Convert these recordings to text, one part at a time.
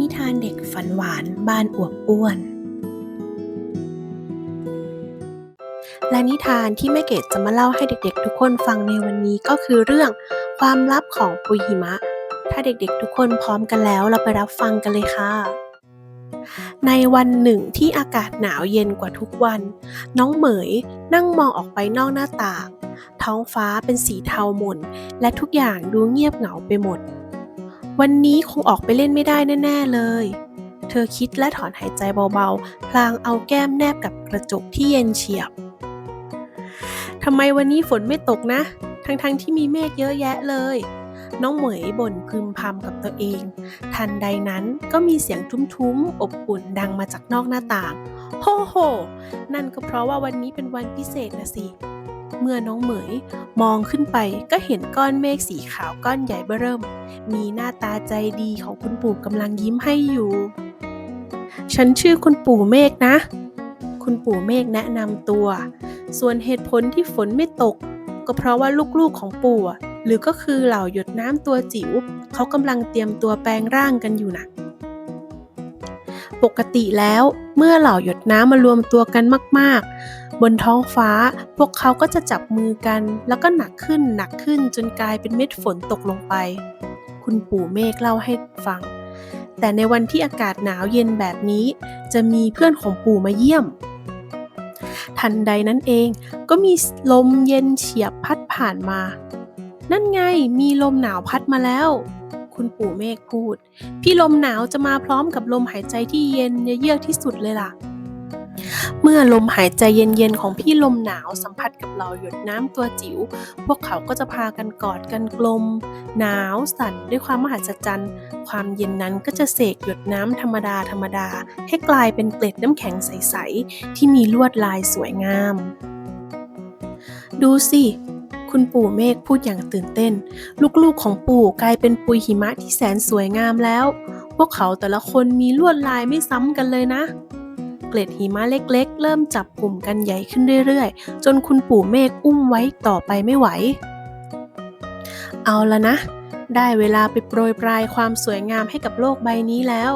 นิทานเด็กฝันหวานบ้านอวบอ้วน และนิทานที่แม่เกดจะมาเล่าให้เด็กๆ ทุกคนฟังในวันนี้ก็คือเรื่องความลับของปุยหิมะ ถ้าเด็กๆ ทุกคนพร้อมกันแล้วเราไปรับฟังกันเลยค่ะ ในวันหนึ่งที่อากาศหนาวเย็นกว่าทุกวัน น้องเหมยนั่งมองออกไปนอกหน้าต่าง ท้องฟ้าเป็นสีเทาหม่นและทุกอย่างดูเงียบเหงาไปหมด วันนี้คงออกไปเล่นไม่ได้แน่ ๆ เลย เธอคิดและถอนหายใจเบาๆ พลางเอาแก้มแนบกับกระจกที่เย็นเฉียบ ทำไมวันนี้ฝนไม่ตกนะ ทั้งๆทที่มีเมฆเยอะแยะเลย น้องเหมยบ่นพึมพำกับตัวเอง ทันใดนั้นก็มีเสียงทุ้มๆ อบอุ่นดังมาจากนอกหน้าต่าง โฮโฮ นั่นก็เพราะว่าวันนี้เป็นวันพิเศษนะสิ เมื่อน้องเหมย มองขึ้นไปก็เห็นก้อนเมฆสีขาวก้อนใหญ่เบ้อเริ่ม มีหน้าตาใจดีของคุณปู่กำลังยิ้มให้อยู่ ฉันชื่อคุณปู่เมฆนะ คุณปู่เมฆแนะนำตัว ส่วนเหตุผลที่ฝนไม่ตก ก็เพราะว่าลูกๆของปู่หรือก็คือเหล่าหยดน้ำตัวจิ๋วเขากำลังเตรียมตัวแปลงร่างกันอยู่น่ะ ปกติแล้วเมื่อเหล่าหยดน้ำมารวมตัวกันมาก ๆ บนท้องฟ้าพวกเขาก็จะจับมือกัน แล้วก็หนักขึ้นหนักขึ้นจนกลายเป็นเม็ดฝนตกลงไป คุณปู่เมฆเล่าให้ฟัง แต่ในวันที่อากาศหนาวเย็นแบบนี้ จะมีเพื่อนของปู่มาเยี่ยม ทันใดนั้นเองก็มีลมเย็นเฉียบพัดผ่านมา นั่นไงมีลมหนาวพัดมาแล้ว คุณปู่เมฆพูด พี่ลมหนาวจะมาพร้อมกับลมหายใจที่เย็นเยือกที่สุดเลยล่ะ เมื่อลมหายใจเย็นๆของพี่ลมหนาวสัมผัสกับเราหยดน้ำตัวจิ๋ว พวกเขาก็จะพากันกอดกันกลม หนาวสั่นด้วยความมหัศจรรย์ ความเย็นนั้นก็จะเสกหยดน้ำธรรมดาธรรมดา ให้กลายเป็นเกล็ดน้ำแข็งใส ๆ ที่มีลวดลายสวยงาม ดูสิ คุณปู่เมฆพูดอย่างตื่นเต้น ลูกๆของปู่กลายเป็นปุยหิมะที่แสนสวยงามแล้ว พวกเขาแต่ละคนมีลวดลายไม่ซ้ำกันเลยนะ เกล็ดหิมะเล็กๆ เริ่มจับกลุ่มกันใหญ่ขึ้นเรื่อยๆ จนคุณปู่เมฆอุ้มไว้ต่อไปไม่ไหว เอาละนะ ได้เวลาไปโปรยปลายความสวยงามให้กับโลกใบนี้แล้ว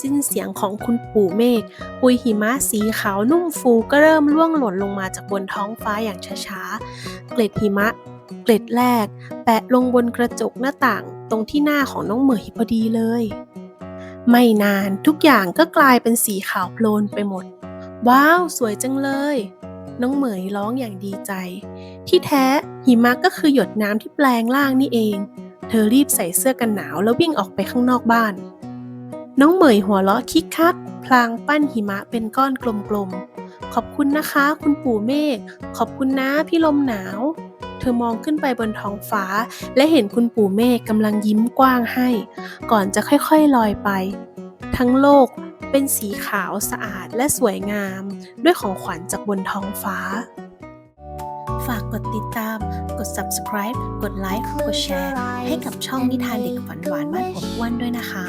สิ้นเสียงของคุณปู่เมฆปุยหิมะสีขาวนุ่มฟูก็เริ่มร่วงหล่นลงมาจากบนท้องฟ้าอย่างช้าๆ เกล็ดหิมะ เกล็ดแรก แปะลงบนกระจกหน้าต่าง ตรงที่หน้าของน้องเหมยพอดีเลย ไม่นานทุกอย่างก็กลายเป็นสีขาวโพลนไปหมด ว้าว สวยจังเลย น้องเหมยร้องอย่างดีใจ ที่แท้หิมะก็คือหยดน้ำที่แปลงร่างนี่เองเธอรีบใส่เสื้อกันหนาวแล้ววิ่งออกไปข้างนอกบ้าน น้องเหมยหัวเราะคิกคัก พลางปั้นหิมะเป็นก้อนกลมๆ ขอบคุณนะคะ คุณปู่เมฆ ขอบคุณนะพี่ลมหนาว เธอมองขึ้นไปบนท้องฟ้า และเห็นคุณปู่เมฆกำลังยิ้มกว้างให้ ก่อนจะค่อยๆลอยไป ทั้งโลกเป็นสีขาวสะอาดและสวยงาม ด้วยของขวัญจากบนท้องฟ้า ฝากกดติดตาม กด subscribe กดไลค์ กดแชร์ ให้กับช่องนิทานเด็กฝันหวานบ้านผมอ้วนด้วยนะคะ